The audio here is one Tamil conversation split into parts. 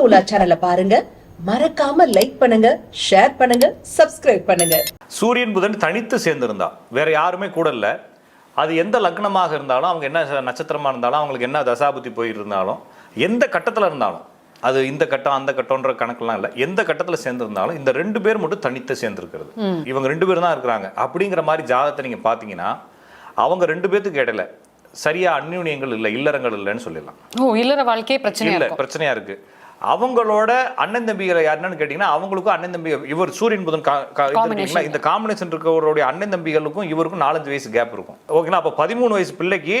உலா சேனலை பாருங்க. மறக்காம லைக் பண்ணுங்க ஷேர் பண்ணுங்க சப்ஸ்கிரைப் பண்ணுங்க. சூரியன் புதன் தனித்து சேர்ந்திருந்தா. வேற யாருமே கூட இல்லை. அது எந்த லக்னமாக இருந்தாலும் அவங்க என்ன ச- நட்சத்திரமா இருந்தாலும் அவங்களுக்கு என்ன தசாபுத்தி போயிருந்தாலும் எந்த கட்டத்தில் இருந்தாலும் அது இந்த கட்டம் அந்த கட்டம்ன்ற கணக்கெல்லாம் இல்லை. எந்த கட்டத்தில் சேர்ந்திருந்தாலும் இந்த ரெண்டு பேர் மட்டும் தனித்து சேர்ந்திருக்கிறது. இவங்க ரெண்டு பேர் தான் இருக்கிறாங்க. அப்படிங்கிற மாதிரி ஜாதகத்தை நீங்க பார்த்தீங்கன்னா அவங்க ரெண்டு பேத்துக்கு இடையில சரியா அந்யூன்யங்கள் இல்லை இல்லறங்கள் இல்லைன்னு சொல்லிடலாம். ஓ இல்லற வாழ்க்கையே பிரச்சனையா இல்ல பிரச்சனையா இருக்கு. அவங்களோட அண்ணன் தம்பிகளை யாருன்னு கேட்டீங்கன்னா அவங்களுக்கும் அண்ணன் தம்பி இவர் சூரியன் புதன் இந்த காம்பினேஷன் இருக்கவருடைய அண்ணன் தம்பிகளுக்கும் இவருக்கும் நாலஞ்சு வயசு கேப் இருக்கும். ஓகேங்களா அப்ப பதிமூணு வயசு பிள்ளைக்கு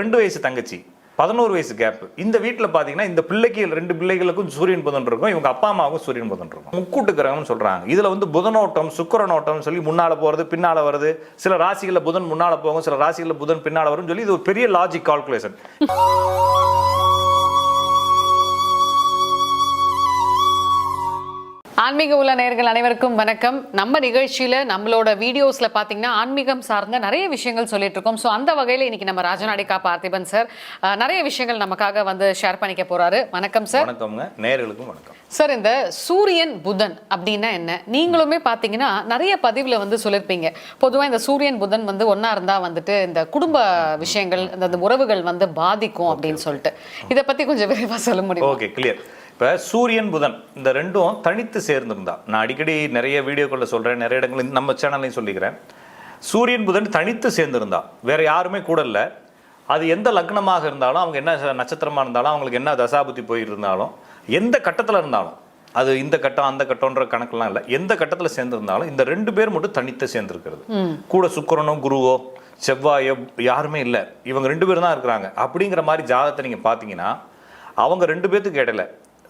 ரெண்டு வயசு தங்கச்சி பதினோரு வயசு கேப் இந்த வீட்டுல பாத்தீங்கன்னா இந்த பிள்ளைக்கு ரெண்டு பிள்ளைகளுக்கும் சூரியன் புதன் இருக்கும் இவங்க அப்பா அம்மாவுக்கும் சூரியன் புதன் இருக்கும். முக்கூட்டு கிரகம்னு சொல்றாங்க. இதுல வந்து புதனோட்டம் சுக்கிரனோட்டம் சொல்லி முன்னால போறது பின்னால வருது. சில ராசிகள்ல புதன் முன்னால போகும் சில ராசிகள்ல புதன் பின்னால வரும்னு சொல்லி இது ஒரு பெரிய லாஜிக் கால்குலேஷன் ஆன்மீக உள்ள நேயர்கள் அனைவருக்கும் வணக்கம். நம்ம நிகழ்ச்சியில நம்மளோட வீடியோஸ்ல பாத்தீங்கன்னா ஆன்மீகம் சார்ந்த நிறைய விஷயங்கள் சொல்லிட்டு இருக்கோம். ஸோ அந்த வகையில இன்னைக்கு நம்ம ராஜநாடிகா பார்த்திபன் சார் நிறைய விஷயங்கள் நமக்காக வந்து ஷேர் பண்ணிக்க போறாரு. வணக்கம் சார். வணக்கம்ங்க. நேயர்களுக்கும் வணக்கம். சார் இந்த சூரியன் புதன் அப்படின்னா என்ன? நீங்களுமே பார்த்தீங்கன்னா நிறைய பதிவில் வந்து சொல்லியிருப்பீங்க பொதுவாக இந்த சூரியன் புதன் வந்து ஒன்றா இருந்தால் வந்துட்டு இந்த குடும்ப விஷயங்கள் இந்த இந்த உறவுகள் வந்து பாதிக்கும் அப்படின்னு சொல்லிட்டு. இதை பற்றி கொஞ்சம் விரைவாக சொல்ல முடியும்? ஓகே கிளியர் இப்போ சூரியன் புதன் இந்த ரெண்டும் தனித்து சேர்ந்திருந்தா. நான் அடிக்கடி நிறைய வீடியோக்களில் சொல்கிறேன் நிறைய இடங்களில் நம்ம சேனல்லையும் சொல்லிக்கிறேன். சூரியன் புதன் தனித்து சேர்ந்திருந்தா. வேற யாருமே கூட இல்லை. அது எந்த லக்னமாக இருந்தாலும் அவங்க என்ன ச- நட்சத்திரமா இருந்தாலும் அவங்களுக்கு என்ன தசாபுத்தி போயிருந்தாலும் எந்த கட்டத்தில் இருந்தாலும் அது இந்த கட்டம் அந்த கட்டம்ன்ற கணக்கெல்லாம் இல்லை. எந்த கட்டத்தில் சேர்ந்திருந்தாலும் இந்த ரெண்டு பேர் மட்டும் தனித்து சேர்ந்திருக்கிறது. கூட சுக்கிரனோ குருவோ செவ்வாயோ யாருமே இல்லை. இவங்க ரெண்டு பேரும் தான் இருக்கிறாங்க. அப்படிங்கிற மாதிரி ஜாதகத்தை நீங்கள் பார்த்தீங்கன்னா அவங்க ரெண்டு பேத்துக்கு இடையில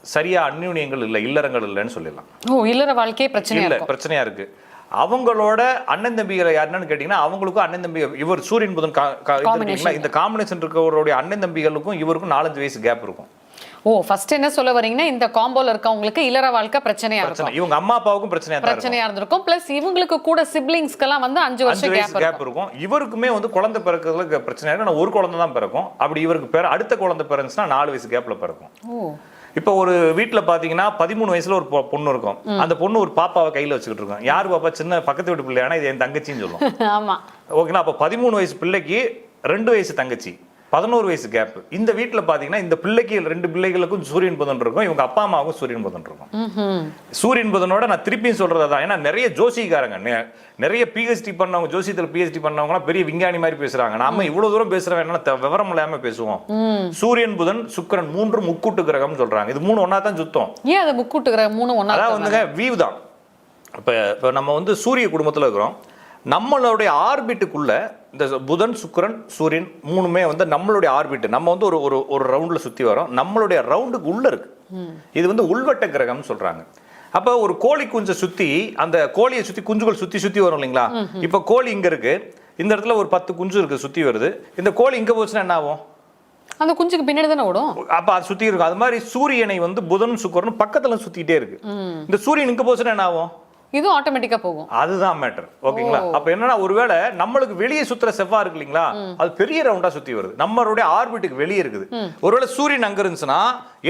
சரியா அந்யூன்யங்கள் இல்லை இல்லறங்கள் இல்லைன்னு சொல்லிடலாம். ஓ இல்லற வாழ்க்கையே பிரச்சனையா இல்ல பிரச்சனையா இருக்கு. அவங்களோட அண்ணன் தம்பிகளை யாருன்னு கேட்டீங்கன்னா அவங்களுக்கும் அண்ணன் தம்பி இவர் சூரியன் புதன் இந்த காம்பினேஷன் இருக்கவருடைய அண்ணன் தம்பிகளுக்கும் இவருக்கும் நாலஞ்சு வயசு கேப் இருக்கும். ஓ ஃபர்ஸ்ட் என்ன சொல்ல வரீங்கன்னா இந்த காம்போல இருக்கவங்களுக்கு இல்லற வாழ்க்கை பிரச்சனையா பிரச்சனை. இருக்கும் இவங்க அம்மா அப்பாவுக்கும் பிரச்சனையா பிரச்சனையா இருந்திருக்கும். பிளஸ் இவங்களுக்கு கூட சிப்ளிங்ஸ்க்கெல்லாம் வந்து அஞ்சு வருஷம் கேப் இருக்கும். இவருக்குமே வந்து குழந்தை பிறக்கிறதுல க- பிரச்சனை இருக்கு ஆனா ஒரு குழந்தை தான் பிறக்கும். அப்படி இவருக்கு பிற அடுத்த குழந்தை பிறந்துச்சுன்னா நாலு வயசு கேப்ல பிறக்கும். ஓ. இப்போ ஒரு வீட்ல பாத்தீங்கன்னா பதிமூணு வயசுல ஒரு பொண்ணு இருக்கும். அந்த பொண்ணு ஒரு பாப்பாவை கையில வச்சுக்கிட்டு இருக்கும். யார் பாப்பா? சின்ன பக்கத்து வீட்டு பிள்ளையானா இது என் தங்கச்சின்னு சொல்லும் ஆமா. ஓகேங்களா அப்போ பதிமூணு வயசு பிள்ளைக்கு ரெண்டு வயசு தங்கச்சி. பதினோரு வயசு கேப் இந்த வீட்ல பாத்தீங்கன்னா இந்த பிள்ளைக்கு ரெண்டு பிள்ளைகளுக்கும் சூரியன் புதன் இருக்கும். இவங்க அப்பா அம்மாவுக்கும் சூரியன் புதன் இருக்கும். சூரியன் புதனோட நான் திருப்பியும் சொல்றது தான். ஏன்னா நிறைய ஜோசிக்காரங்க நிறைய பிஹெச்டி பண்ணவங்க ஜோசியத்தில் பிஹெச்டி பண்ணவங்கலாம் பெரிய விஞ்ஞானி மாதிரி பேசுறாங்க. நாம இவ்வளவு தூரம் பேசுறவங்க என்ன த- விவரம் இல்லாம பேசுவோம். சூரியன் புதன் சுக்கிரன் மூன்று முக்கூட்டு கிரகம்னு சொல்றாங்க. இது மூணு ஒண்ணா தான் சுத்தம். ஏன் அதை முக்கூட்டுக்கிற மூணு ஒன்னா அதான் வந்துங்க வீவ் தான். இப்போ இப்போ நம்ம வந்து சூரிய குடும்பத்தில் இருக்கிறோம். நம்மளுடைய ஆர்பிட்டுக்குள்ள இந்த புதன் சுக்கிரன் சூரியன் மூணுமே வந்து நம்மளுடைய ஆர்பிட் நம்ம வந்து ஒரு ஒரு ஒரு ரவுண்டில் சுற்றி வரோம் நம்மளுடைய ரவுண்டுக்கு உள்ள இருக்கு. இது வந்து உள்வட்ட கிரகம்னு சொல்றாங்க. அப்போ ஒரு கோழி குஞ்சை சுற்றி அந்த கோழியை சுற்றி குஞ்சுகள் சுற்றி சுற்றி வரும் இல்லைங்களா? இப்போ கோழி இங்கே இருக்கு. இந்த இடத்துல ஒரு பத்து குஞ்சு இருக்கு சுற்றி வருது. இந்த கோழி இங்கே போச்சுன்னா என்ன ஆகும்? அந்த குஞ்சுக்கு பின்னாடி தானே ஓடும்? அப்ப அது சுத்தி இருக்கும். அது மாதிரி சூரியனை வந்து புதன் சுக்கரன் பக்கத்துல சுத்திட்டே இருக்கு. இந்த சூரியன் இங்க போச்சுன்னா என்ன ஆகும்? இதுவும் ஆட்டோமேட்டிக்கா போகும். அதுதான் மேட்டர் ஓகேங்களா அப்ப என்னன்னா ஒருவேளை நம்மளுக்கு வெளியே சுத்துற செவ்வா இருக்கு இல்லைங்களா? அது பெரிய ரவுண்டா சுத்தி வருது. நம்மளுடைய ஆர்பிட்டுக்கு வெளியே இருக்குது. ஒருவேளை சூரியன் அங்க இருந்துச்சுன்னா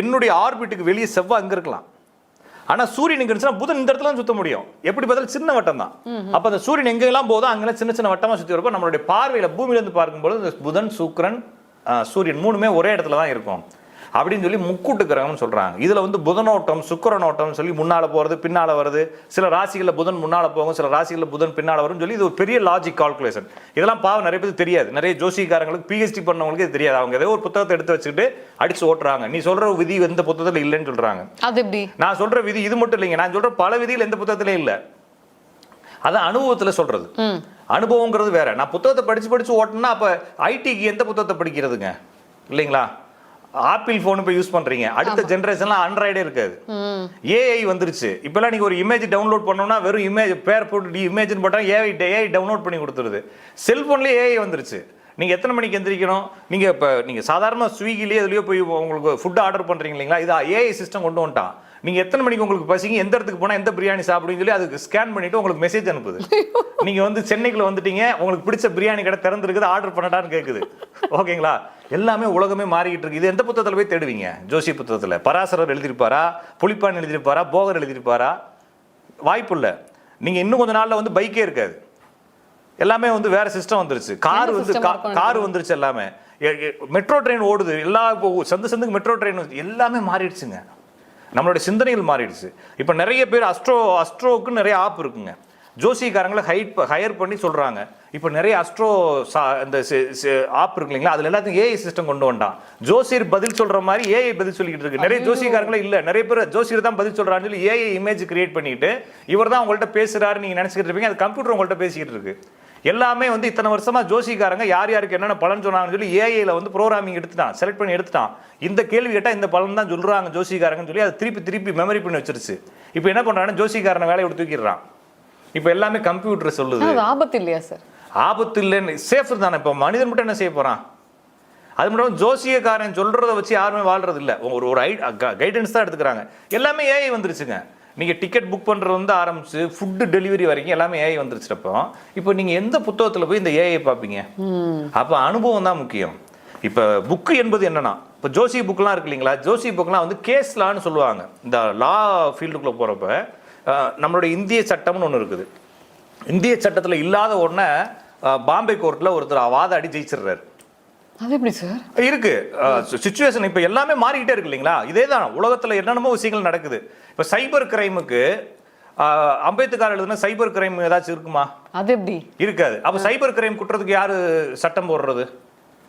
என்னுடைய ஆர்பிட்டுக்கு வெளியே செவ்வா அங்க இருக்கலாம். ஆனா சூரியன் இங்க இருந்துச்சுன்னா புதன் இந்த இடத்துல சுத்த முடியும். எப்படி பார்த்தாலும் சின்ன வட்டம் தான். அப்ப அந்த சூரியன் எங்கெல்லாம் போதோ அங்கெல்லாம் சின்ன சின்ன வட்டமா சுத்தி வரப்போ நம்மளுடைய பார்வையில பூமியில இருந்து பார்க்கும்போது புதன் சுக்கிரன் சூரியன் மூணுமே ஒரே இடத்துல தான் இருக்கும். அப்படின்னு சொல்லி முக்கூட்டு கிரகம்னு சொல்றாங்க. இதுல வந்து புதனோட்டம் சுக்கிரனோட்டம் சொல்லி முன்னால போறது பின்னால வருது. சில ராசிகள்ல புதன் முன்னால போகும் சில ராசிகள்ல புதன் பின்னால வரும்னு சொல்லி இது ஒரு பெரிய லாஜிக் கால்குலேஷன் இதெல்லாம் பாவம் நிறைய பேருக்கு தெரியாது. நிறைய ஜோசிக்காரங்களுக்கு பிஹெச்டி பண்ணவங்களுக்கு இது தெரியாது. அவங்க ஏதோ ஒரு புத்தகத்தை எடுத்து வச்சுக்கிட்டு அடிச்சு ஓட்டுறாங்க. நீ சொல்ற விதி எந்த புத்தகத்துல இல்லைன்னு சொல்றாங்க. அது எப்படி? நான் சொல்ற விதி இது மட்டும் இல்லைங்க. நான் சொல்ற பல விதிகள் எந்த புத்தகத்திலயும் இல்ல. அதான் அனுபவத்துல சொல்றது. அனுபவங்கிறது வேற. நான் புத்தகத்தை படிச்சு படிச்சு ஓட்டினா அப்ப ஐடிக்கு எந்த புத்தகத்தை படிக்கிறதுங்க? இல்லைங்களா? ஆப்பிள் ஃபோன் இப்போ யூஸ் பண்றீங்க. அடுத்த ஜென்ரேஷன்லாம் ஆண்ட்ராய்டே இருக்காது. ஏஐ வந்துருச்சு. இப்பெல்லாம் நீங்க ஒரு இமேஜ் டவுன்லோட் பண்ணோம்னா வெறும் இமேஜ் பேர் போட்டு இமேஜ்னு போட்டா ஏஐ ஏஐ டவுன்லோட் பண்ணி கொடுத்துருது. செல்போன்லயே ஏஐ வந்துருச்சு. நீங்க எத்தனை மணிக்கு எந்திரிக்கணும்? நீங்க இப்ப நீங்க சாதாரண ஸ்விக்கிலேயே இதுலயோ போய் உங்களுக்கு ஃபுட் ஆர்டர் பண்றீங்க இல்லைங்களா? இது ஏஐ சிஸ்டம் கொண்டு வந்துட்டான். நீங்க எத்தனை மணிக்கு உங்களுக்கு பசிங்க எந்த இடத்துக்கு போனா எந்த பிரியாணி சாப்பிடுவீங்கன்னு சொல்லி அதுக்கு ஸ்கேன் பண்ணிட்டு உங்களுக்கு மெசேஜ் அனுப்புது. நீங்க வந்து சென்னைக்குள்ள வந்துட்டீங்க. உங்களுக்கு பிடிச்ச பிரியாணி கடை திறந்துருக்குது ஆர்டர் பண்ணட்டான்னு கேக்குது. ஓகேங்களா? எல்லாமே உலகமே மாறிக்கிட்டு இருக்கு. இது எந்த புத்தகத்துல போய் தேடுவீங்க? ஜோசி புத்தகத்துல. பராசரர் எழுதியிருப்பாரா? புலிப்பான் எழுதியிருப்பாரா? போகர் எழுதியிருப்பாரா? வாய்ப்பு இல்ல. நீங்க இன்னும் கொஞ்ச நாள்ல வந்து பைக்கே இருக்காது. எல்லாமே வந்து வேற சிஸ்டம் வந்துருச்சு. கார் வந்து கார் வந்துருச்சு எல்லாமே. மெட்ரோ ட்ரெயின் ஓடுது. எல்லா இப்போ சந்து சந்துக்கு மெட்ரோ ட்ரெயின் எல்லாமே மாறிடுச்சுங்க. நம்மளுடைய சிந்தனைகள் மாறிடுச்சு. இப்போ நிறைய பேர் அஸ்ட்ரோ அஸ்ட்ரோக்கு நிறைய ஆப் இருக்குங்க. ஜோசிக்காரங்களை ஹைட் ஹையர் பண்ணி சொல்றாங்க. இப்போ நிறைய அஸ்ட்ரோ இந்த ஆப் இருக்கு இல்லைங்களா? அதுல எல்லாத்தையும் ஏஐ சிஸ்டம் கொண்டு வந்தான். ஜோசியர் பதில் சொல்ற மாதிரி ஏஐ பதில் சொல்லிட்டு இருக்கு. நிறைய ஜோசிக்காரங்களே இல்ல. நிறைய பேர் ஜோசியர் தான் பதில் சொல்றான்னு சொல்லி ஏஐ இமேஜ் கிரியேட் பண்ணிட்டு இவர் தான் உங்கள்ட்ட பேசுறாரு நீங்க நினைச்சுக்கிட்டு இருப்பீங்க. அது கம்ப்யூட்டர் உங்கள்ட்ட பேசிக்கிட்டு இருக்கு. எல்லாமே வந்து இத்தனை வருஷமா ஜோசிக்காரங்க யார் யாருக்கு என்னென்ன பலன் சொன்னாங்கன்னு சொல்லி ஏஐல வந்து ப்ரோக்ராமிங் எடுத்துட்டான். செலக்ட் பண்ணி எடுத்துட்டான். இந்த கேள்வி கேட்டா இந்த பலன் தான் சொல்றாங்க ஜோசிக்காரங்கன்னு சொல்லி அதை திருப்பி திருப்பி மெமரி பண்ணி வச்சிருச்சு. இப்போ என்ன பண்றாங்கன்னா ஜோசிக்காரனை வேலையை விட்டு தூக்கிடுறான். இப்போ எல்லாமே கம்ப்யூட்டர் சொல்லுது. ஆபத்து இல்லையா சார் ஆபத்து இல்லைன்னு சேஃப் தானே இப்போ மனிதன் மட்டும் என்ன செய்ய போறான்? அது மட்டும் ஜோசியக்காரன் சொல்றத வச்சு யாருமே வாழ்றது இல்ல. ஒரு ஒரு கைடன்ஸ் தான் எடுத்துக்கிறாங்க. எல்லாமே ஏஐ வந்துருச்சுங்க. நீங்க டிக்கெட் புக் பண்றது வந்து ஆரம்பிச்சு ஃபுட்டு டெலிவரி வரைக்கும் எல்லாமே ஏஐ வந்துருச்சுப்போ இப்போ நீங்க எந்த புத்தகத்துல போய் இந்த ஏஐ பார்ப்பீங்க? அப்ப அனுபவம் தான் முக்கியம். இப்ப புக்கு என்பது என்னன்னா இப்போ ஜோசி புக்லாம் இருக்கு இல்லைங்களா? ஜோசி புக்லாம் வந்து கேஸ் லான்னு சொல்லுவாங்க. இந்த லா ஃபீல்டுக்குள்ள போறப்ப அஹ், நம்மளுடைய இந்திய சட்டம்னு ஒன்று இருக்குது. இந்திய சட்டத்துல இல்லாத ஒன்றை பாம்பே கோர்ட்ல ஒருத்தர் வாதாடி ஜெயிச்சிடுறாரு. அது எப்படி சார்? இருக்கு. சுச்சுவேஷன் இப்போ எல்லாமே மாறிக்கிட்டே இருக்கு இல்லைங்களா? இதே தான் உலகத்துல என்னென்னமோ விஷயங்கள் நடக்குது. இப்போ சைபர் கிரைமுக்கு அம்பேத்கர் எழுதுன சைபர் கிரைம் ஏதாச்சும் இருக்குமா? அது எப்படி? இருக்காது. அப்போ சைபர் கிரைம் குற்றத்துக்கு யாரு சட்டம் போடுறது?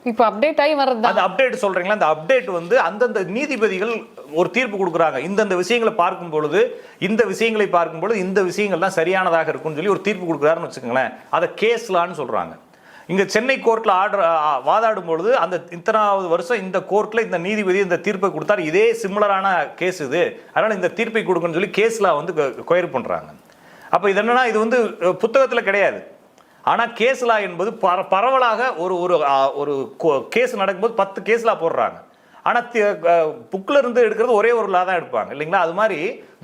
இப்போ அப்டேட் ஆகி வர்றது அந்த அப்டேட் சொல்றீங்களா? அந்த அப்டேட் வந்து அந்தந்த நீதிபதிகள் ஒரு தீர்ப்பு கொடுக்குறாங்க. இந்தந்த விஷயங்களை பார்க்கும் பொழுது இந்த விஷயங்களை பார்க்கும் பொழுது இந்த விஷயங்கள் தான் சரியானதாக இருக்கும்னு சொல்லி ஒரு தீர்ப்பு கொடுக்குறாருன்னு வச்சுக்கோங்களேன். அதை கேஸ்லான்னு சொல்றாங்க. இங்க சென்னை கோர்ட்ல ஆர்டர் வாதாடும் பொழுது அந்த இத்தனாவது வருஷம் இந்த கோர்ட்ல இந்த நீதிபதி இந்த தீர்ப்பை கொடுத்தாரு. இதே சிமிலரான கேஸ் இது. அதனால இந்த தீர்ப்பை கொடுக்குன்னு சொல்லி கேஸ்ல வந்து கொயர் பண்றாங்க. அப்ப இது என்னன்னா இது வந்து புத்தகத்தில் புத்தகத்துல கிடையாது. ஆனா கேஸ்லா என்பது பர பரவலாக ஒரு ஒரு ஒரு கேஸ் நடக்கும்போது பத்து கேஸ்லா போடுறாங்க. ஆனா புக்ல இருந்து எடுக்கிறது ஒரே ஒரு லா தான் எடுப்பாங்க. இல்லைங்களா? அது மாதிரி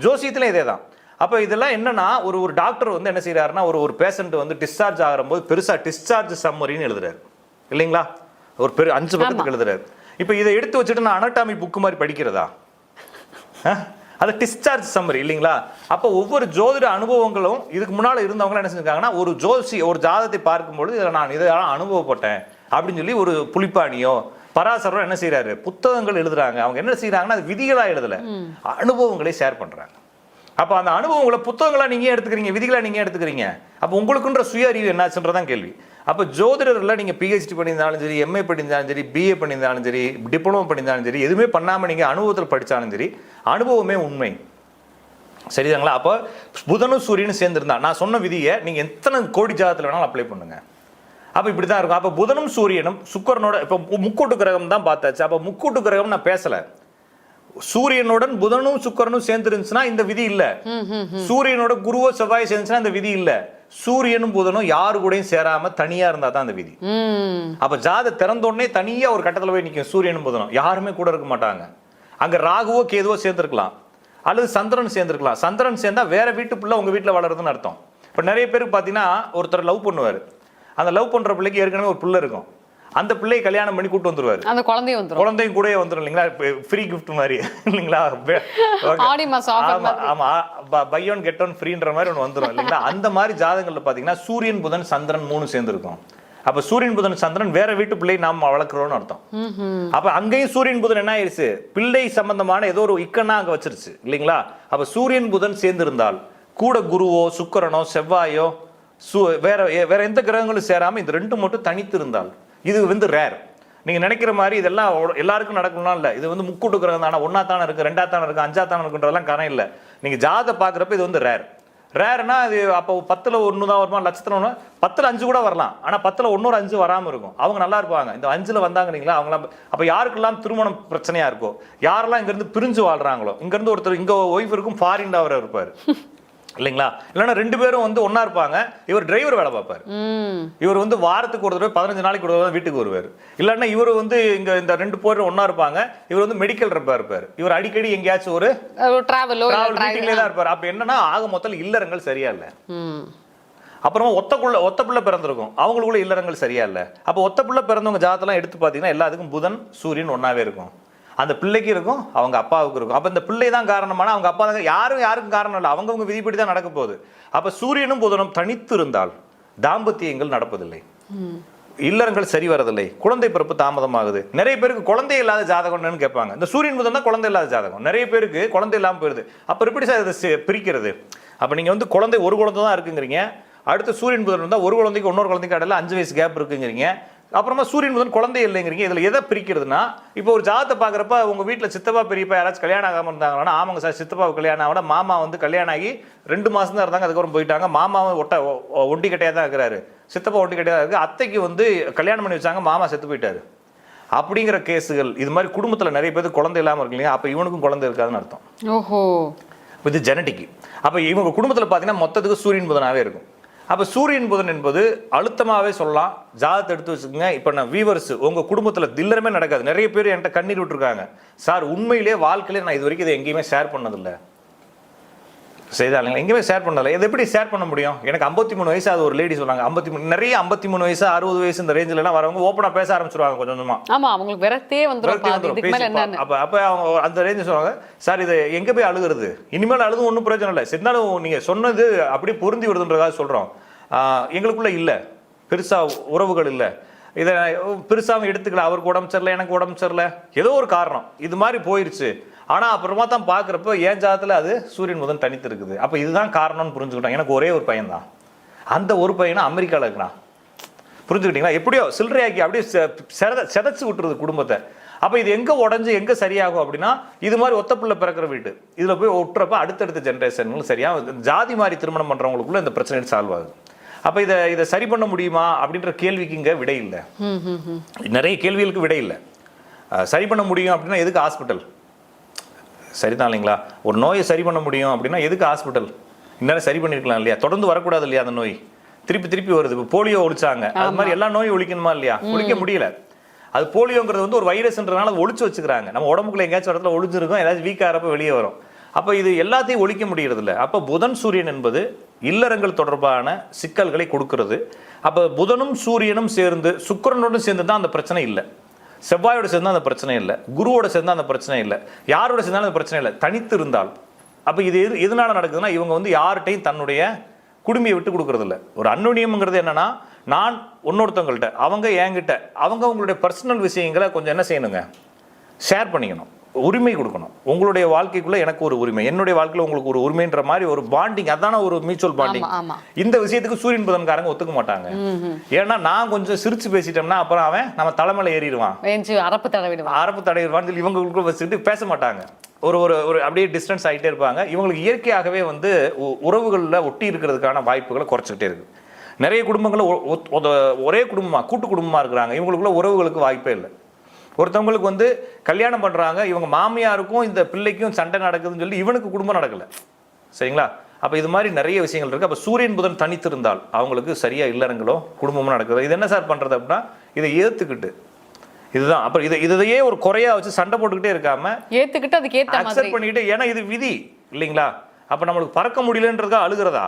ஜோசியத்திலும் இதே தான் அப்போ இதெல்லாம் என்னன்னா ஒரு ஒரு டாக்டர் வந்து என்ன செய்யறாருன்னா ஒரு ஒரு பேஷண்ட் வந்து டிஸ்சார்ஜ் ஆகும்போது பெருசா டிஸ்சார்ஜ் சம்மரின்னு எழுதுறாரு. இல்லைங்களா? ஒரு பெரு அஞ்சு பக்கத்துக்கு எழுதுறாரு. இப்போ இதை எடுத்து வச்சுட்டு நான் அனட்டாமி புக்கு மாதிரி படிக்கிறதா? அது டிஸ்சார்ஜ் சம்மரி இல்லைங்களா? அப்போ ஒவ்வொரு ஜோதிட அனுபவங்களும் இதுக்கு முன்னால் இருந்தவங்க என்ன செஞ்சிருக்காங்கன்னா ஒரு ஜோசி ஒரு ஜாதத்தை பார்க்கும்பொழுது இதில் நான் இதெல்லாம் அனுபவப்பட்டேன் அப்படின்னு சொல்லி ஒரு புலிப்பாணியோ பராசரோ என்ன செய்றாரு? புத்தகங்கள் எழுதுறாங்க. அவங்க என்ன செய்றாங்கன்னா அது விதிகளா எழுதல. அனுபவங்களை ஷேர் பண்றாங்க. அப்போ அந்த அனுபவங்களை புத்தகங்களா நீங்க ஏன் எடுத்துக்கிறீங்க? விதிகளா நீங்க ஏன் எடுத்துக்கிறீங்க? அப்போ உங்களுக்குன்ற சுய அறிவு என்னாச்சுன்றதான் கேள்வி. அப்போ ஜோதிடர்ல நீங்க பிஹெச்டி பண்ணியிருந்தாலும் சரி எம்ஏ பண்ணியிருந்தாலும் சரி பிஏ பண்ணியிருந்தாலும் சரி டிப்ளமோ பண்ணியிருந்தாலும் சரி எதுவுமே பண்ணாம நீங்க அனுபவத்தில் படிச்சாலும் சரி அனுபவமே உண்மை. சரிதாங்களா? அப்போ புதனும் சூரியனும் சேர்ந்திருந்தா நான் சொன்ன விதியை நீங்க எத்தனை கோடி ஜாதத்தில் வேணாலும் அப்ளை பண்ணுங்க. அப்போ இப்படி தான் இருக்கும். அப்போ புதனும் சூரியனும் சுக்கரனோட இப்போ முக்கூட்டு கிரகம் தான் பார்த்தாச்சு. அப்போ முக்கூட்டு கிரகம் நான் பேசல. சூரியனுடன் புதனும் சுக்கரனும் சேர்ந்துருந்துச்சுன்னா இந்த விதி இல்ல. சூரியனோட குருவோ செவ்வாய் சேர்ந்துச்சுன்னா இந்த விதி இல்ல. சூரியனும் புதனும் யாரு கூடயும் சேராம தனியா இருந்தா தான் அந்த விதி. அப்ப ஜாத திறந்த உடனே தனியா ஒரு கட்டத்துல போய் நிக்கும் சூரியனும் புதனும். யாருமே கூட இருக்க மாட்டாங்க. அங்க ராகுவோ கேதுவோ சேர்ந்திருக்கலாம். அல்லது சந்திரன் சேர்ந்திருக்கலாம். சந்திரன் சேர்ந்தா வேற வீட்டு பிள்ளை உங்க வீட்டுல வளருதுன்னு அர்த்தம். இப்ப நிறைய பேருக்கு பாத்தீங்கன்னா ஒருத்தர் லவ் பண்ணுவாரு. அந்த லவ் பண்ற பிள்ளைக்கு ஏற்கனவே ஒரு பிள்ளை இருக்கும். அந்த பிள்ளையை கல்யாணம் பண்ணி கூட்டு வந்துருவாரு. அந்த குழந்தையும் வந்துரும். குழந்தையும் கூடயே வந்துடும் இல்லைங்களா? ஃப்ரீ கிஃப்ட் மாதிரி இல்லைங்களா. ஆடி மாசம் ஆமா பை ஒன் கெட் ஒன் ஃப்ரீன்ற மாதிரி ஒன்று வந்துடும் இல்லைங்களா? அந்த மாதிரி ஜாதகங்கள்ல பாத்தீங்கன்னா சூரியன் புதன் சந்திரன் மூணு சேர்ந்துருக்கும். அப்ப சூரியன் புதன் சந்திரன் வேற வீட்டு பிள்ளை நாம் வளர்க்குறோம்னு அர்த்தம். அப்ப அங்கேயும் சூரியன் புதன் என்ன ஆயிருச்சு? பிள்ளை சம்பந்தமான ஏதோ ஒரு இக்கன்னா அங்க வச்சிருச்சு இல்லைங்களா? அப்ப சூரியன் புதன் சேர்ந்திருந்தால் கூட குருவோ சுக்கிரனோ செவ்வாயோ சு வேற வேற எந்த கிரகங்களும் சேராம இந்த ரெண்டு மட்டும் தனித்து இருந்தால் இது வந்து ரேர் நீங்கள் நினைக்கிற மாதிரி இதெல்லாம் எல்லாருக்கும் நடக்கணும்னா இல்லை. இது வந்து முக்கூட்டு கிரகம் தானே. ஒன்றா தானே இருக்குது ரெண்டா தானே இருக்குது அஞ்சா தானே இருக்குன்றதெல்லாம் கணம் இல்லை. நீங்கள் ஜாதை பார்க்குறப்ப இது வந்து ரேர் ரேர்னா அது அப்போ பத்தில் ஒன்று தான் வருமா? லட்சத்தில் ஒன்று பத்தில் அஞ்சு கூட வரலாம். ஆனால் பத்தில் ஒன்னொரு அஞ்சு வராமல் இருக்கும். அவங்க நல்லா இருப்பாங்க. இந்த அஞ்சில் வந்தாங்க இல்லைங்களா அவங்களாம் அப்போ யாருக்கெல்லாம் திருமணம் பிரச்சனையாக இருக்கோ? யாரெல்லாம் இங்கேருந்து பிரிஞ்சு வாழ்கிறாங்களோ இங்கேருந்து ஒருத்தர் இங்கே ஒய்ஃப் இருக்கும் ஃபாரின்ல அவர் இருப்பார். இல்லைங்களா? இல்லைன்னா ரெண்டு பேரும் வந்து ஒண்ணா இருப்பாங்க. இவர் டிரைவர் வேலை பார்ப்பாரு. இவர் வந்து வாரத்துக்கு ஒரு தடவை பதினஞ்சு நாளைக்கு ஒரு தடவை வீட்டுக்கு வருவார். இல்லைன்னா இவர் வந்து இங்க இந்த ரெண்டு பேரும் ஒண்ணா இருப்பாங்க. இவர் வந்து மெடிக்கல் ரெப்பா இருப்பார். இவர் அடிக்கடி எங்கேயாச்சும் ஒரு டிராவலோ மீட்டிங்லேயே தான் இருப்பார். அப்ப என்னன்னா ஆக மொத்தம் இல்லறங்கள் சரியா இல்லை. அப்புறமா ஒத்தக்குள்ள ஒத்த பிள்ளை பிறந்திருக்கும். அவங்களுக்குள்ள இல்லறங்கள் சரியா இல்லை. அப்போ ஒத்த பிள்ளை பிறந்தவங்க ஜாதெல்லாம் எடுத்து பார்த்தீங்கன்னா எல்லாத்துக்கும் புதன் சூரியன் ஒன்னாவே இருக்கும். அந்த பிள்ளைக்கு இருக்கும் அவங்க அப்பாவுக்கு இருக்கும். அப்போ இந்த பிள்ளை தான் காரணமான அவங்க அப்பா தான் யாரும் யாருக்கும் காரணம் இல்லை. அவங்கவுங்க விதிப்படி தான் நடக்க போகுது. அப்போ சூரியனும் புதனும் தனித்து இருந்தால் தாம்பத்தியங்கள் நடப்பதில்லை. இல்லறங்கள் சரி வரதில்லை. குழந்தை பிறப்பு தாமதமாகுது. நிறைய பேருக்கு குழந்தை இல்லாத ஜாதகம்னு கேட்பாங்க. இந்த சூரியன் புதன் தான் குழந்தை இல்லாத ஜாதகம். நிறைய பேருக்கு குழந்தை இல்லாமல் போயிடுது அப்போ எப்படி சார் இதை பிரிக்கிறது? அப்போ நீங்கள் வந்து குழந்தை ஒரு குழந்தை தான் இருக்குங்கிறீங்க. அடுத்து சூரியன் புதன் இருந்தால் ஒரு குழந்தைக்கு இன்னொரு குழந்தைக்கு இடையில அஞ்சு வயசு கேப் இருக்குங்கிறீங்க. அப்புறமா சூரியன் புதன் குழந்தை இல்லைங்கிறீங்க. இதுல எதை பிரிக்கிறதுனா இப்போ ஒரு ஜாதத்தை பார்க்குறப்ப உங்க வீட்டுல சித்தப்பா பெரியப்பா யாராச்சும் கல்யாணம் ஆகாம இருந்தாங்கன்னா ஆமாங்க சார் சித்தப்பாவுக்கு கல்யாணம் ஆகல. மாமா வந்து கல்யாணம் ஆகி ரெண்டு மாசம் தான் இருந்தாங்க அதுக்கப்புறம் போயிட்டாங்க. மாமாவும் ஒட்ட ஒண்டி கட்டையா தான் இருக்கிறாரு. சித்தப்பா ஒண்டி கட்டையா தான் இருக்கு. அத்தைக்கு வந்து கல்யாணம் பண்ணி வச்சாங்க மாமா செத்து போயிட்டாரு. அப்படிங்கிற கேஸுகள் இது மாதிரி குடும்பத்துல நிறைய பேருக்கு குழந்தை இல்லாம இருக்கு இல்லையா? அப்ப இவனுக்கும் குழந்தை இருக்காதுன்னு அர்த்தம். ஓஹோ. இது ஜெனட்டிக் அப்ப இவங்க குடும்பத்துல பாத்தீங்கன்னா மொத்தத்துக்கு சூரியன் புதனாவே இருக்கும். அப்போ சூரியன் புதன் என்பது அழுத்தமாகவே சொல்லலாம். ஜாதத்தை எடுத்து வச்சுக்கோங்க. இப்போ நான் வீவர்ஸ் உங்கள் குடும்பத்தில் தில்லருமே நடக்காது. நிறைய பேர் என்கிட்ட கண்ணீர் விட்டுருக்காங்க. சார் உண்மையிலே வாழ்க்கையிலே நான் இது வரைக்கும் இதை எங்கேயுமே ஷேர் பண்ணதில்லை. செய்தாளுங்க எங்கேயுமே ஷேர் பண்ணதில்லை இது எப்படி ஷேர் பண்ண முடியும்? எனக்கு ஐம்பத்தி மூணு வயசு அது ஒரு லேடி சொன்னாங்க ஐம்பத்தி மூணு நிறைய ஐம்பத்தி மூணு வயசு அறுபது வயசு இந்த ரேஞ்சில் எல்லாம் வரவங்க ஓப்பனா பேச ஆரம்பிச்சிருவாங்க கொஞ்சம் கொஞ்சமா. ஆமா அவங்களுக்கு என்னன்னு? பா- அப்ப அப்ப அவங்க அந்த ரேஞ்சு சொன்னாங்க சார் இது எங்க போய் அழுகுறது? இனிமேல் அழுதும் ஒன்றும் பிரச்சனை இல்லை. இருந்தாலும் நீங்க சொன்னது அப்படியே பொருந்தி வருதுன்றதாக சொல்றோம். ஆஹ் எங்களுக்குள்ள இல்ல. பெருசா உறவுகள் இல்ல. இதை பெருசாவும் எடுத்துக்கல. அவருக்கு உடம்பு சரியில்லை எனக்கு உடம்பு சரியில்லை. ஏதோ ஒரு காரணம். இது மாதிரி போயிருச்சு. ஆனா அப்புறமா தான் பாக்குறப்ப ஏன் ஜாதத்துல அது சூரியன் முதன் தனித்து இருக்குது அப்ப இதுதான் காரணம்னு புரிஞ்சுக்கிட்டோம் எனக்கு ஒரே ஒரு பையன் தான். அந்த ஒரு பையனை அமெரிக்கால இருக்கிறான் புரிஞ்சுக்கிட்டீங்களா? எப்படியோ சில்லறையாக்கி அப்படியே செத செதைச்சு விட்டுருது குடும்பத்தை. அப்ப இது எங்க உடஞ்சு எங்க சரியாகும் அப்படின்னா இது மாதிரி ஒத்த பிள்ளை பிறக்கிற வீட்டு. இதுல போய் ஒட்டுறப்ப அடுத்தடுத்த ஜென்ரேஷன்களும் சரியா ஜாதி மாதிரி திருமணம் பண்றவங்களுக்குள்ள இந்த பிரச்சனை சால்வ் ஆகுது. அப்ப இதை இதை சரி பண்ண முடியுமா அப்படின்ற கேள்விக்கு இங்க விடை இல்லை. நிறைய கேள்விகளுக்கு விடை இல்லை. சரி பண்ண முடியும் அப்படின்னா எதுக்கு ஹாஸ்பிட்டல் சரிதான் இல்லைங்களா ஒரு நோயை சரி பண்ண முடியும் அப்படின்னா எதுக்கு ஹாஸ்பிட்டல் இந்நேரம் சரி பண்ணிருக்கலாம் இல்லையா? தொடர்ந்து வரக்கூடாது இல்லையா அந்த நோய்? திருப்பி திருப்பி வருது. இப்போ போலியோ ஒழிச்சாங்க. அது மாதிரி எல்லா நோயும் ஒழிக்கணுமா இல்லையா? ஒழிக்க முடியல. அது போலியோங்கிறது வந்து ஒரு வைரஸ்ன்றனால அதை ஒழிச்சு வச்சுக்கிறாங்க. நம்ம உடம்புக்குள்ள எங்கேயாச்சும் இடத்துல ஒழிஞ்சிருக்கும். ஏதாச்சும் வீக் ஆகிறப்ப வெளியே வரும். அப்போ இது எல்லாத்தையும் ஒழிக்க முடியறது இல்ல அப்போ புதன் சூரியன் என்பது இல்லறங்கள் தொடர்பான சிக்கல்களை கொடுக்கிறது. அப்போ புதனும் சூரியனும் சேர்ந்து சுக்கிரனுடன் சேர்ந்து தான் அந்த பிரச்சனை இல்லை. செவ்வாயோட சேர்ந்தா அந்த பிரச்சனை இல்லை. குருவோட சேர்ந்தா அந்த பிரச்சனை இல்லை. யாரோட சேர்ந்தாலும் அந்த பிரச்சனை இல்லை. தனித்து இருந்தால். அப்போ இது எது எதனால நடக்குதுன்னா இவங்க வந்து யார்கிட்டையும் தன்னுடைய குடுமையை விட்டு கொடுக்குறதில்ல ஒரு அன்னுனியம்ங்கிறது என்னென்னா நான் இன்னொருத்தவங்கள்ட்ட அவங்க என்கிட்ட அவங்க அவங்களுடைய பர்சனல் விஷயங்களை கொஞ்சம் என்ன செய்யணுங்க? ஷேர் பண்ணிக்கணும். உரிமை கொடுக்கணும். உங்களுடைய வாழ்க்கைக்குள்ள எனக்கு ஒரு உரிமை. என்னுடைய வாழ்க்கையில உங்களுக்கு ஒரு உரிமைன்ற மாதிரி ஒரு பாண்டிங் அதான ஒரு மியூச்சுவல் பாண்டிங். இந்த விஷயத்துக்கு சூரியன் புதன்காரங்க ஒத்துக்க மாட்டாங்க. ஏன்னா நான் கொஞ்சம் சிரிச்சு பேசிட்டோம்னா அப்புறம் அவன் நம்ம தலைமையில ஏறிடுவான். அரப்பு தடவிடுவான். அரப்பு தடையிடுவான்னு சொல்லி இவங்களுக்குள்ள வச்சுக்கிட்டு பேச மாட்டாங்க. ஒரு ஒரு ஒரு அப்படியே டிஸ்டன்ஸ் ஆகிட்டே இருப்பாங்க. இவங்களுக்கு இயற்கையாகவே வந்து உறவுகள்ல ஒட்டி இருக்கிறதுக்கான வாய்ப்புகளை குறைச்சிக்கிட்டே இருக்கு. நிறைய ஒத- ஒரே குடும்பமா கூட்டு குடும்பமா இருக்கிறாங்க. இவங்களுக்குள்ள உறவுகளுக்கு வாய்ப்பே இல்லை. ஒருத்தவங்களுக்கு வந்து கல்யாணம் பண்றாங்க இவங்க மாமியாருக்கும் இந்த பிள்ளைக்கும் சண்டை நடக்குதுன்னு சொல்லி இவனுக்கு குடும்பம் நடக்கல. சரிங்களா? அப்ப இது மாதிரி நிறைய விஷயங்கள் இருக்கு. அப்ப சூரியன் புதன் தனித்திருந்தால் அவங்களுக்கு சரியா இல்லறங்களோ குடும்பமும் நடக்குது? இது என்ன சார் பண்றது அப்படின்னா இதை ஏத்துக்கிட்டு. இதுதான். அப்புறம் இதை இதையே ஒரு குறையா வச்சு சண்டை போட்டுக்கிட்டே இருக்காம ஏத்துக்கிட்டு அதுக்கு மாதிரி. அக்செப்ட் பண்ணிட்டு ஏன்னா இது விதி இல்லைங்களா? அப்ப நம்மளுக்கு பறக்க முடியலன்றதா அழுகிறதா?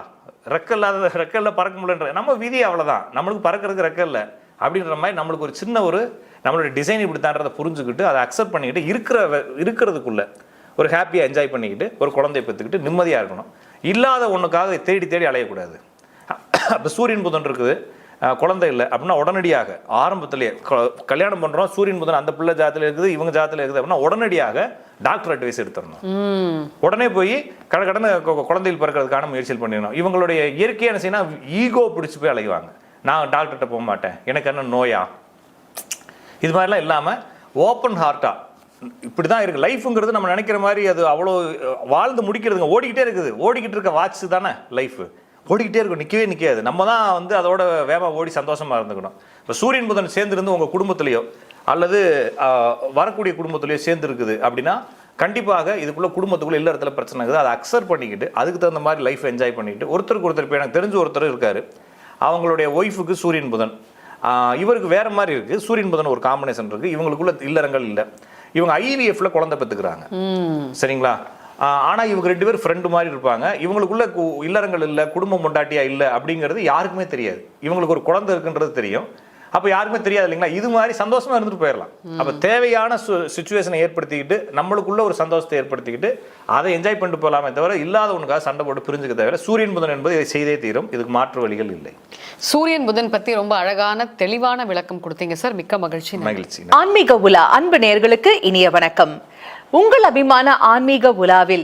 ரெக்க இல்லாத ரெக்க இல்ல பறக்க முடியலன்ற நம்ம விதி அவ்வளவுதான். நம்மளுக்கு பறக்கிறதுக்கு ரெக்க இல்ல அப்படின்ற மாதிரி நம்மளுக்கு ஒரு சின்ன ஒரு நம்மளுடைய டிசைன் இப்படித்தான்றதை புரிஞ்சுக்கிட்டு அதை அக்செப்ட் பண்ணிக்கிட்டு இருக்கிற இருக்கிறதுக்குள்ள ஒரு ஹாப்பியாக என்ஜாய் பண்ணிக்கிட்டு ஒரு குழந்தைய பெற்றுக்கிட்டு நிம்மதியாக இருக்கணும். இல்லாத ஒண்ணுக்காக தேடி தேடி அலையக்கூடாது. அப்போ சூரியன் புதன் இருக்குது. குழந்தை இல்லை அப்படின்னா உடனடியாக ஆரம்பத்திலேயே கல்யாணம் பண்ணுறோம் சூரியன் புதன் அந்த பிள்ளை ஜாதத்தில் இருக்குது இவங்க ஜாதத்தில் இருக்குது அப்படின்னா உடனடியாக டாக்டர் அட்வைஸ் எடுத்துடணும். உடனே போய் கடை கடனை குழந்தைகள் பிறக்கிறதுக்கான முயற்சிகள் பண்ணிடணும். இவங்களுடைய இயற்கையை என்ன செய்யணும் ஈகோ பிடிச்சி போய் அலைவாங்க நான் டாக்டர்கிட்ட போக மாட்டேன். எனக்கு என்ன நோயா? இது மாதிரிலாம் இல்லாமல் ஓப்பன் ஹார்ட்டாக இப்படி தான் இருக்குது லைஃப்புங்கிறது நம்ம நினைக்கிற மாதிரி அது அவ்வளோ வாழ்ந்து முடிக்கிறதுங்க. ஓடிக்கிட்டே இருக்குது. ஓடிக்கிட்டு இருக்க வாட்ச் தானே லைஃபு ஓடிக்கிட்டே இருக்கும். நிற்கவே நிற்காது நம்ம தான் வந்து அதோட வேகமாக ஓடி சந்தோஷமாக இருந்துக்கணும். இப்போ சூரியன் புதன் சேர்ந்துருந்து உங்கள் குடும்பத்துலேயோ அல்லது வரக்கூடிய குடும்பத்துலேயோ சேர்ந்து இருக்குது அப்படின்னா கண்டிப்பாக இதுக்குள்ளே குடும்பத்துக்குள்ளே இல்ல இடத்துல பிரச்சனை இருக்குது. அதை அக்செப்ட் பண்ணிக்கிட்டு அதுக்கு தகுந்த மாதிரி லைஃப் என்ஜாய் பண்ணிக்கிட்டு ஒருத்தருக்கு ஒருத்தர் இப்போ எனக்கு தெரிஞ்ச ஒருத்தர் இருக்காரு. அவங்களுடைய ஒய்ஃபுக்கு சூரியன் புதன். இவருக்கு வேற மாதிரி இருக்கு. சூரியன் புதன் ஒரு காம்பினேஷன் இருக்கு. இவங்களுக்குள்ள இல்லறங்கள் இல்லை. இவங்க ஐவிஎஃப்ல குழந்தை பெற்றுக்கிறாங்க சரிங்களா? ஆஹ் ஆனா இவங்க ரெண்டு பேரும் ஃப்ரெண்டு மாதிரி இருப்பாங்க. இவங்களுக்குள்ள இல்லறங்கள் இல்லை குடும்பம் பொண்டாட்டியா இல்லை அப்படிங்கிறது யாருக்குமே தெரியாது. இவங்களுக்கு ஒரு குழந்தை இருக்குன்றது தெரியும். அப்ப யாருக்குமே தெரியாது இல்லைங்களா? இது மாதிரி சந்தோஷமா இருந்துட்டு போயிடலாம் அப்ப தேவையான சுச்சுவேஷனை ஏற்படுத்திக்கிட்டு நம்மளுக்குள்ள ஒரு சந்தோஷத்தை ஏற்படுத்திக்கிட்டு அதை என்ஜாய் பண்ணிட்டு போகலாமே தவிர இல்லாதவனுக்காக சண்டை போட்டு பிரிஞ்சுக்க தவிர சூரியன் புதன் என்பது இதை செய்தே தீரும். இதுக்கு மாற்று வழிகள் இல்லை. சூரியன் புதன் பத்தி ரொம்ப அழகான தெளிவான விளக்கம் கொடுத்தீங்க சார் மிக்க மகிழ்ச்சி. மகிழ்ச்சி. ஆன்மீக உலா அன்பு நேயர்களுக்கு இனிய வணக்கம். உங்கள் அபிமான ஆன்மீக உலாவில்